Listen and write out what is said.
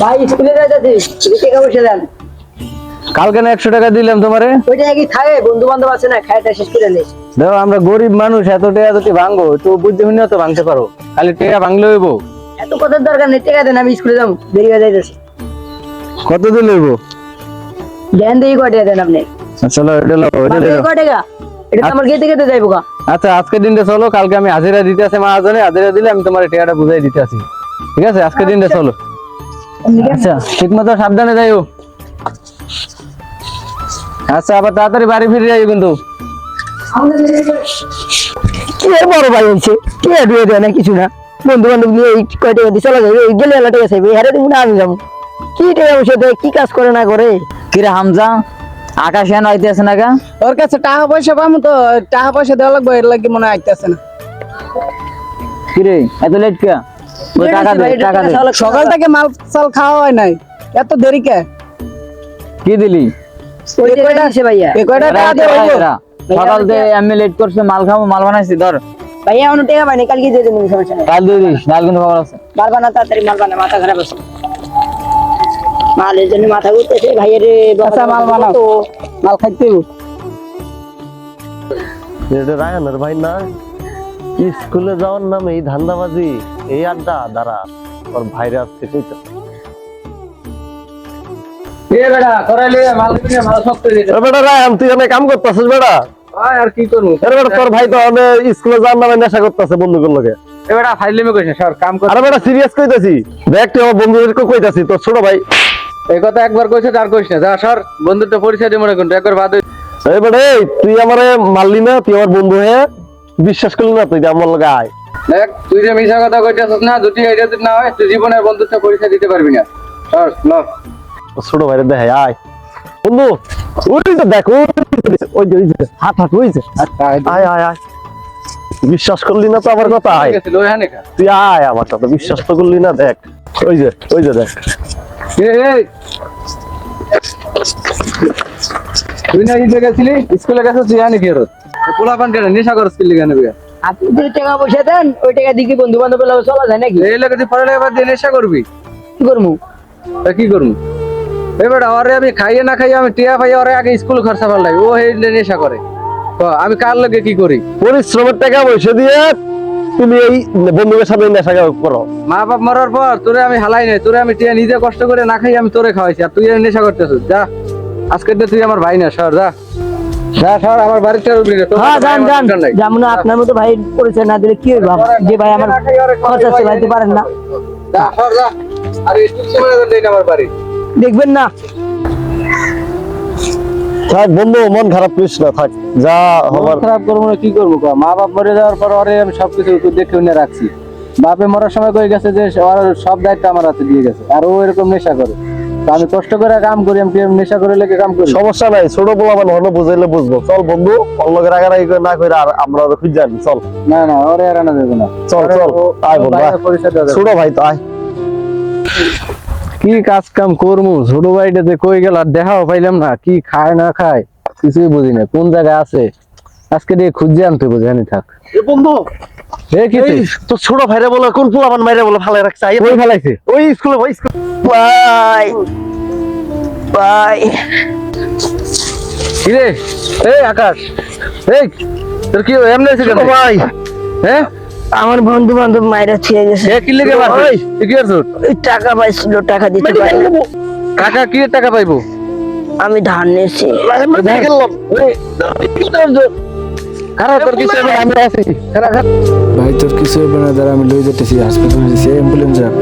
ভাই স্কুলে দেন কালকে না একশো টাকা দিলাম তোমারে? ওইটা কি থাকে বন্ধু বান্ধব আছে না শেষ করে দেখো আমরা গরিব মানুষ এত টাকা যদি ভাঙবো তো বুদ্ধি শুনেও তো ভাঙতে পারো। খালি টাকা ভাঙলে হইব। এত কথার দরকার নেই টাকা দেন আমি স্কুলে যাব। দেরি হয়ে যাইতেছি। কত দিন হইব? দেন দিয়ে কয় টাকা দেন আপনি। চলো এটা লো এটা বাবা, লো। এই এটা আমার গেতে গেতে যাইবো গা। আচ্ছা আজকের দিনটা চলো কালকে আমি হাজিরা দিতে আছে মহাজনে হাজিরা দিলে আমি তোমার টাকাটা বুঝাই দিতে আসি। ঠিক আছে আজকের দিনটা চলো। আচ্ছা ঠিক মতো সাবধানে যাইও। আচ্ছা আবার তাড়াতাড়ি বাড়ি ফিরে যাই কিন্তু। কি বড় ভাই হয়েছে কি আর দিয়ে দেয় না কিছু না। বন্ধু বান্ধব নিয়ে এই কয় টাকা দিয়ে চলা যাবে গেলে এলা টাকা চাইবে হারে দিব না আমি যাব। কি টাকা পয়সা দেয় কি কাজ করে না করে? কিরে হামজা আকাশ এন আইতেছে না গা? ওর কাছে টাকা পয়সা পাবো তো টাকা পয়সা দেওয়া লাগবে এর লাগে মনে হয় আইতেছে না। কিরে এত লেট কে? সকাল থেকে মাল চাল খাওয়া হয় নাই। এত দেরি কে? কি দিলি? সকাল থেকে আমি লেট করছি মাল খাব মাল বানাইছি ধর। ভাইয়া টাকা পাইনি কালকে দিয়ে সমস্যা কাল দিয়ে দিস কাল কিন্তু খবর আছে। মাল বানা তাড়াতাড়ি মাল বানা মাথা খারাপ আছে। মালের জন্য মাথা ঘুরতেছে ভাইয়ের আচ্ছা মাল বানাও। মাল খাইতে এটা রায়ানের ভাই না? স্কুলে যাওয়ার নামে এই ধান্দাবাজি। এই আড্ডা দাঁড়া ওর ভাইরে আজকে কইতে এ বেটা করাইলে মাল দিবি না, মাল শক্ত দিতে। বেটা রায়ান তুই এখানে কাম করতেছিস বেটা আর কি করব? আরে বেটা তোর ভাই তো আমাদের স্কুলে যাওয়ার নামে নেশা করতেছে বন্ধুগুলোর লগে এ কইছে সর কাম কর। আরে বেটা সিরিয়াস কইতাছি? দেখ তুই আমার বন্ধুদেরকে কইতাছি তোর ছোট ভাই। এই কথা একবার কইছে আর কইছ না। যা বন্ধুত্ব পরিচয় দিয়ে মনে কিন্তু একবার বাদ এই বেটা তুই আমারে মারলি না তুই আমার বন্ধু হয়ে বিশ্বাস করলি না তুই আমার লগে আয়। দেখ তুই যে মিশা কথা কইতেছিস না দুটি আইডিয়া যদি না হয় তুই জীবনের বন্ধুত্ব পরিচয় দিতে পারবি না। সর ল ছোট ভাইরে দেখে আয়। বন্ধু ওই তো দেখ ওই যে, ওই যে, হাত হাত ওই যে আয় আয় আয় বিশ্বাস করলি না তো আমার কথা আয়। তুই আয় আমার সাথে বিশ্বাস তো করলি না দেখ। ওই যে ওই যে দেখ। তুই না গেছিলি স্কুলে গেছিস তুই জানি কি পোলা পান কেন নেশা করছিস কি লিগা নেবে আপনি যদি টাকা পয়সা দেন ওই টাকা দিকে বন্ধু বান্ধব চলা যায় নাকি? এই লাগে তুই পড়ালেখা বাদ দিয়ে নেশা করবি? কি করব কি করব এবার ওরে আমি খাইয়ে না খাইয়ে আমি টিয়া পাইয়ে ওরে আগে স্কুল খরচা পাল্লাই ও এই নেশা করে। আমি কার লগে কি করি? পরিশ্রমের টাকা পয়সা দিয়ে তুমি এই বন্ধুদের সাথে নেশা করো। মা বাপ মরার পর তোরে আমি হালাই নাই তোরে আমি টিয়া নিজে কষ্ট করে না খাই আমি তোরে খাওয়াইছি আর তুই নেশা করতেছিস যা। আজকের দিন তুই আমার ভাই না সর যা। আমার বাড়িতে হ্যাঁ যান যান। যেমন আপনার মতো ভাই পরিচয় না দিলে কি হইব? যে ভাই আমার খরচা চালাইতে পারেন না। দেখবেন না। থাক বন্ধু মন খারাপ করিস না থাক যা হবার। খারাপ করব না কি করব মা বাপ মরে যাওয়ার পর ওরে আমি সবকিছু দেখে শুনে রাখছি। বাপে মরার সময় কয়ে গেছে যে ওর সব দায়িত্ব আমার হাতে দিয়ে গেছে। আর ও এরকম নেশা করে। আমি কষ্ট করে কাম করি আমি কি নেশা করে লেগে কাম করি। সমস্যা নাই ছোট পোলা মানে হলো বুঝাইলে বুঝব। চল বন্ধু অল্লগে রাগারাগি করে না করে আর আমরা ওরা খুঁজে আনি চল। না না ওরে আর আনা যাবে না। চল চল আয় বন্ধু। ছোট ভাই তো আয়। কি কাজ কাম করব ছোট ভাইটাতে কই গেল আর দেখাও পাইলাম না কি খায় না খায় কিছুই বুঝি না কোন জায়গায় আছে? আজকে দিয়ে খুঁজে আনতে বুঝে আনি থাক। এ বন্ধু তো ছোট ভাইরে বলে কোন পোলা বলে ফালাই রাখছে? আয় কই ওই স্কুলে ওই স্কুলে। ভাই ভাই কি এই আকাশ। এই তোর কি এমনি আছে কেন? ভাই। হ্যাঁ? আমার বন্ধু বান্ধব মায়েরা ছিঁড়ে গেছে। এ কি লেগে ওই। কি টাকা পাইছিল টাকা দিতে পারি। কাকা কি টাকা পাইবো? আমি ধান নিয়েছি। ভাই তোর কিছু হবে না দাঁড়া আমি লই যেতেছি হাসপাতালে অ্যাম্বুলেন্স রাখ।